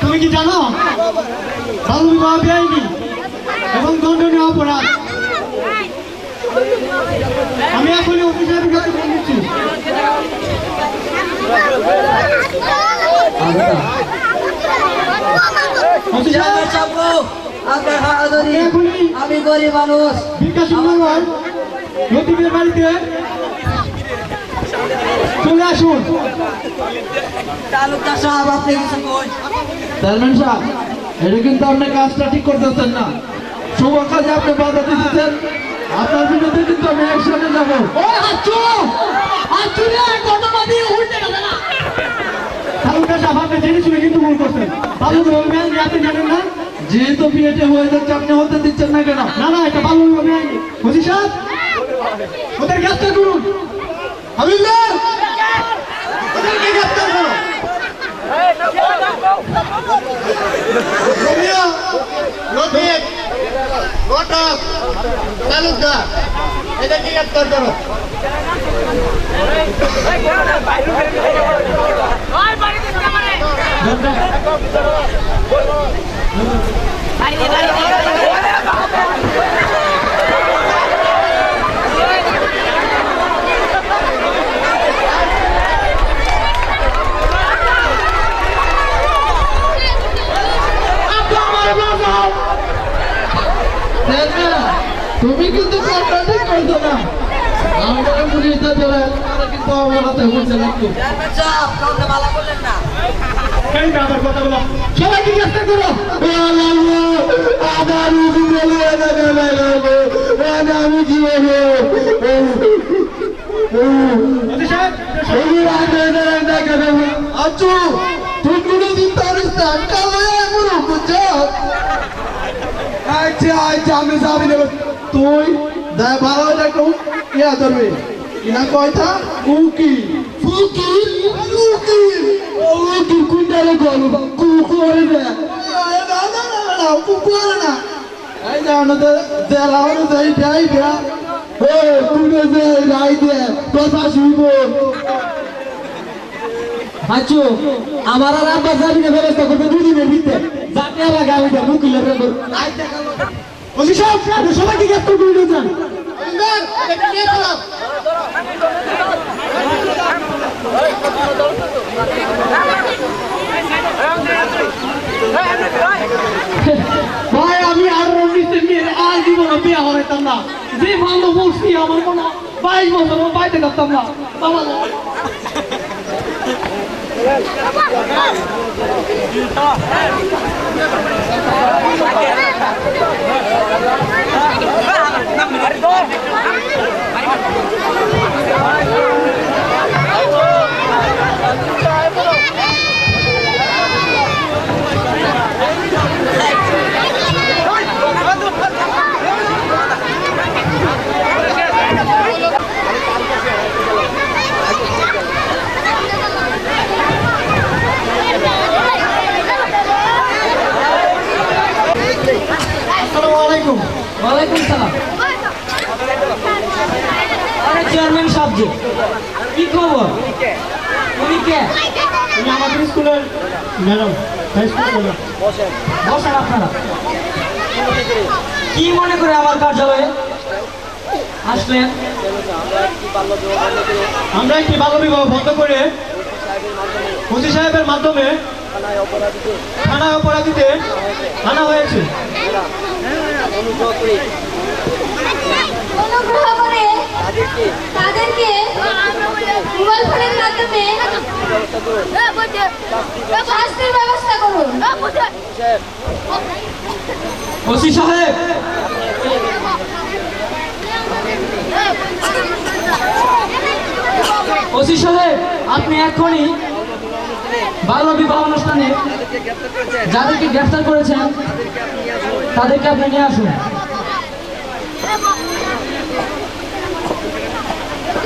তুমি কি জানো? বাল্য বিবাহ বেআইনি এবং দণ্ডনীয় অপরাধ। আমি এখনই অফিসের। ধরি। এখনই আমি গরিব মানুষ। বিকাশ বাড়িতে চলে আসুন। তালুকদার সাহেব আপনি কিছু কই? চেয়ারম্যান সাহেব এটা কিন্তু আপনি কাজটা ঠিক করতেছেন না। শুভ কাজে আপনি বাধা দিতেছেন। আপনার বিরুদ্ধে কিন্তু আমি একসাথে যাব। তালুকদার সাহেব আপনি জেনে শুনে কিন্তু ভুল করছেন। বাল্য বিবাহ আপনি জানেন না? যেহেতু বিয়েটা হয়ে যাচ্ছে আপনি হতে দিচ্ছেন না কেন? না না এটা বিবাহ বেআইনি বুঝি সাহেব? ওদের গ্রেফতার করুন। হাবিলদার! ওদেরকে গ্রেফতার করো। রোমিও লতিফ ঘটক তালুকদার এদেরকে গ্রেফতার করো। চেয়ারম্যান তুমি কিন্তু ঠিক করছ না। আমরা পুলিশটা ধরে কিন্তু আমার হাতে বলছে না কথা বলো। করো। আমার আমি সাহেব আচ্ছু তুই কোনোদিন পারিস না কালো এমন বুঝছ আচ্ছা আচ্ছা আমি যাবি না। তুই? দেখ ভালো দেখো। ইয়া ধরবে? কিনা কয়টা উকি ফুকি? উকি উকি কুইন্টালে গরু কুকুরে না না না না না কুকুরে না। এই জানো তো দেলাও না যাই যাই দিয়া ও তুমি যে রাই দে কথা শুইব আচ্ছা আমার আর আব্বা যাবি না ব্যবস্থা করবে দুদিনের ভিতরে। যাতে লাগে আমি যাব কিলোর অতি সাহেব সবাইকে গ্রেফতার করে নিয়ে যান। ভাই, আমি আর রঞ্জিতের নিয়ে আর জীবনে বিয়ে হইতাম না। যে ভালো বলছি, আমার কোনো বাইশ বছর বাইতে করতাম না। Ayo, বসেন। আপনারা। কি মনে করে আমার কার্যালয়ে আসলেন? আমরা একটি বাল্য বিবাহ বন্ধ করে ওসি সাহেবের মাধ্যমে থানায় অপরাধীতে আনা হয়েছে। অনুগ্রহ করে তাদেরকে মোবাইল ফোনের মাধ্যমে শাস্তির ব্যবস্থা করুন। ওসি সাহেব। ওসি সাহেব আপনি এখনই বাল্য বিবাহ অনুষ্ঠানে যাদেরকে গ্রেফতার করেছেন তাদেরকে আপনি নিয়ে আসুন ঘুরে খাবেন ওসি সাহেব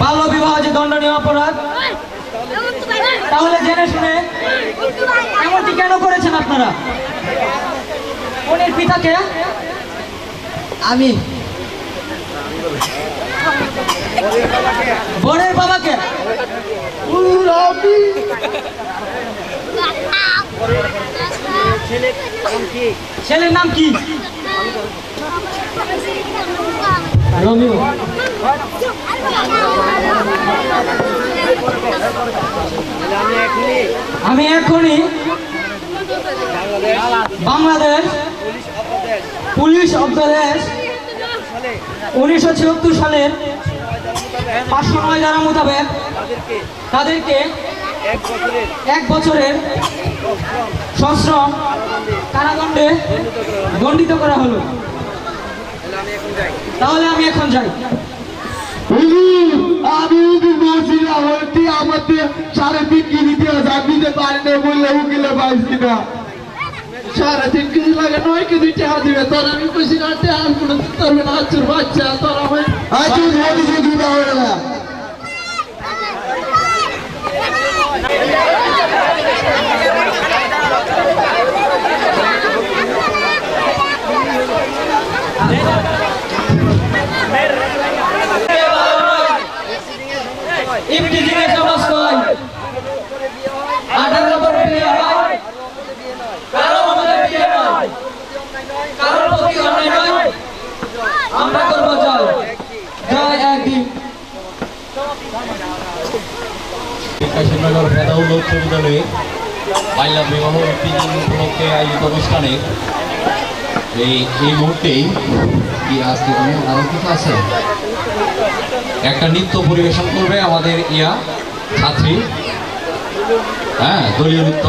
বাল্য বিবাহ যে দণ্ডনীয় অপরাধ তাহলে জেনে শুনে এমনটি কেন করেছেন আপনারা? বোনের পিতাকে? আমি। বোনের বাবাকে? ছেলের নাম কি? আমি এখনই বাংলাদেশ পুলিশ অধ্যাদেশ উনিশশো ছিয়াত্তর সালের পাঁচশো নয় ধারা মোতাবেক তাদেরকে এক বছরের সশ্রম কারাদণ্ডে দণ্ডিত করা হলো। তাহলে আমি এখন যাই। আমি উকিল বলছিলাম ওইটি আমাদের সাড়ে তিন কেজি দিয়ে দিতে পারি না বললে উকিলে পাইছি না সাড়ে তিন কেজি লাগে? নয় কেজি টাকা দিবে। তোর আমি কইছি না টাকা কোনো না। বাচ্চা তোর আমি হবে না। ইফটিজিং এর সমাজ কয় আঠারো পর বিয়ে হয় কারও আমাদের বিয়ে নয় কারোর প্রতি অন্যায় নয় আমরা করব জয় জয় একদিন কাশীনগর ভেদাউল উচ্চ বিদ্যালয়ে বাল্য বিবাহ উপলক্ষে আয়োজিত অনুষ্ঠানে এই এই মুহূর্তেই কি আজকে কোনো আছে একটা নৃত্য পরিবেশন করবে আমাদের ইয়া ছাত্রী হ্যাঁ দলীয় নৃত্য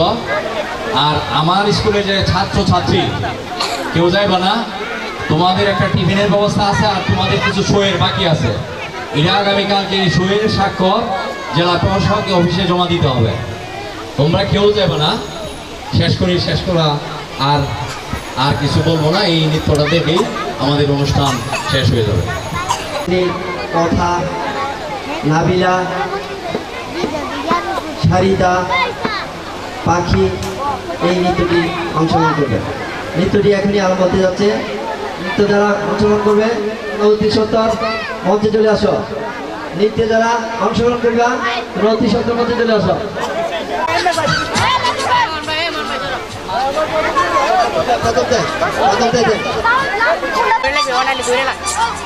আর আমার স্কুলে যে ছাত্র ছাত্রী কেউ যাইবা না তোমাদের একটা টিফিনের ব্যবস্থা আছে আর তোমাদের কিছু শোয়ের বাকি আছে এটা আগামীকালকে এই শোয়ের স্বাক্ষর জেলা প্রশাসক অফিসে জমা দিতে হবে তোমরা কেউ যাবে না। শেষ করি, শেষ করা। আর আর কিছু বলব না, এই নৃত্যটা দেখেই আমাদের অনুষ্ঠান শেষ হয়ে যাবে। কথা, নাবিলা, সারিদা, পাখি, এই নৃত্যটি অংশগ্রহণ করবে। নৃত্যটি এখনই আরম্ভ হতে যাচ্ছে। নৃত্য যারা অংশগ্রহণ করবে অতি সত্তর, মঞ্চে চলে আসো। নৃত্যে যারা অংশগ্রহণ করবে অতি সত্তর, মঞ্চে চলে আসো। Dale, dale, dale.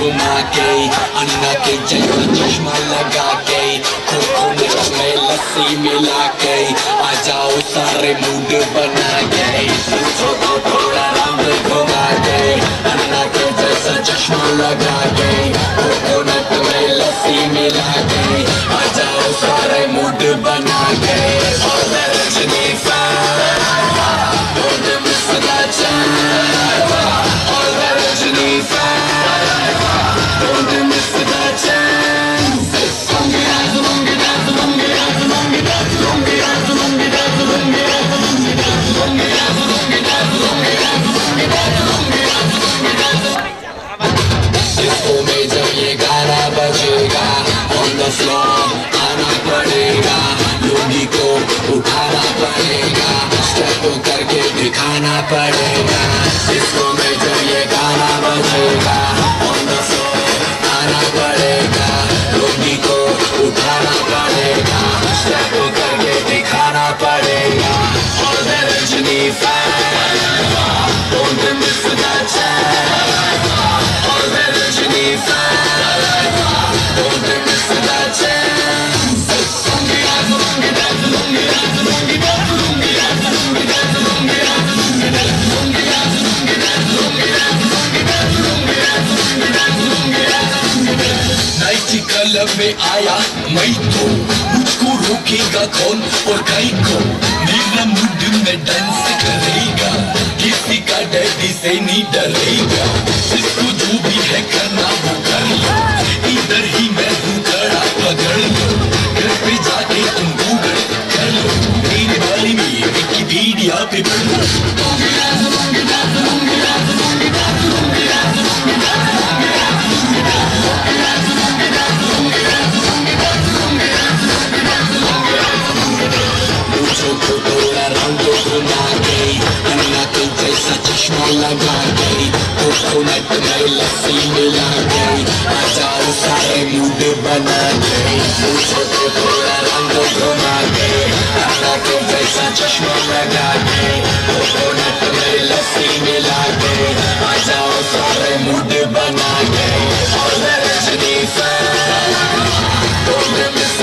घुमा के अन्ना के जैसा चश्मा लगा के खोखो में लस्सी मिला के आ जाओ सारे मूड बना के थोड़ा रंग घुमा के अन्ना के जैसा चश्मा लगा के में लस्सी मिला के आ जाओ सारे मूड बना के जाना पड़ेगा। इसको मैं जो ये गाना बजेगा। आना पड़ेगा। रोगी को उठाना पड़ेगा। स्टेप करके दिखाना पड़ेगा। और रजनी फ़ैन क्लब में आया मैं तो मुझको रोकेगा कौन और कहीं को? मेरा मूड में डांस करेगा। किसी का डैडी से नहीं डरेगा। जिसको जो भी है करना वो कर लो। इधर ही मैं हूँ खड़ा पकड़ लो घर पे जाके तुम गूगल कर लो। मेरे वाली में विकिपीडिया पे पढ़ बनाई लस्सी मिला गई आचार सारे मूड बना गई पूछो तो पूरा रंग घुमा गई आना के जैसा चश्मा लगा गई कोकोनट में लस्सी मिला गई आचार सारे मूड बना गई और रजनी सा तुमने मिस